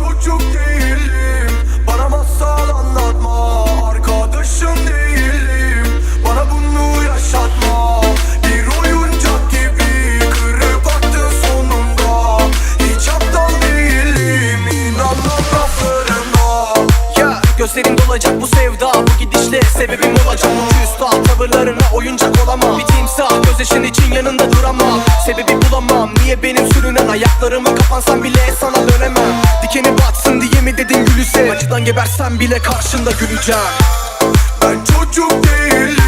çocuk değilim. Bana masal anlatma Arkadaşın değilim. Bana bunu yaşatma Bir oyuncak gibi Kırıp attın sonunda. Hiç aptal değilim İnanmam laflarına Ya gözlerin dolacak bu sevda. Bu gidişle sebebim olacak. Bu küstah Tavırlarına oyuncak olamam. Bir timsah gözyaşın için yanında duramam. Sebebi bulamam niye benim sürünen ayaklarıma kapansam bile gebersem bile karşında güleceğim. Ben çocuk değilim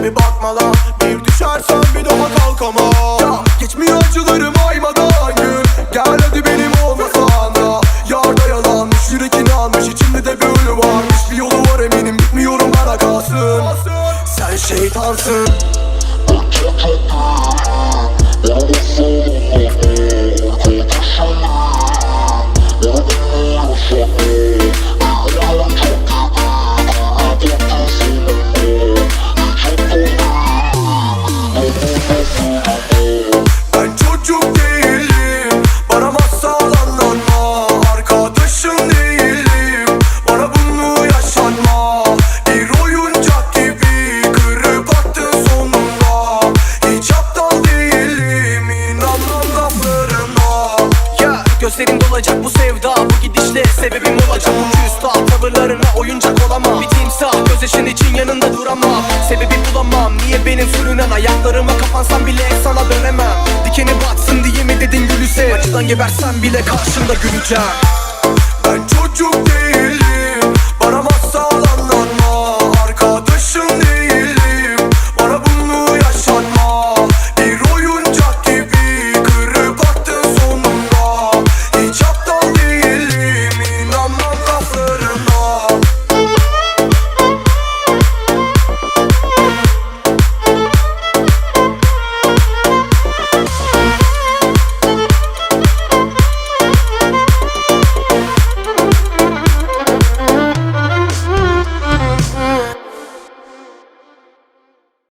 gibi bakma lan Bir düşersen bir daha kalkamam Geçmiyor acılarım aymadan Ya gözlerin dolacak bu sevda Bu gidişle sebebim olacak. Bu küstah Tavırlarına oyuncak olamam. Bir timsah gözyaşın için yanında duramam. Sebebi bulamam niye benim sürünen ayaklarıma kapansam bile sana dönemem. Dikeni batsın diye mi dedin gülü sev Acıdan gebersem bile karşında güleceğim. Ben çocuk değilim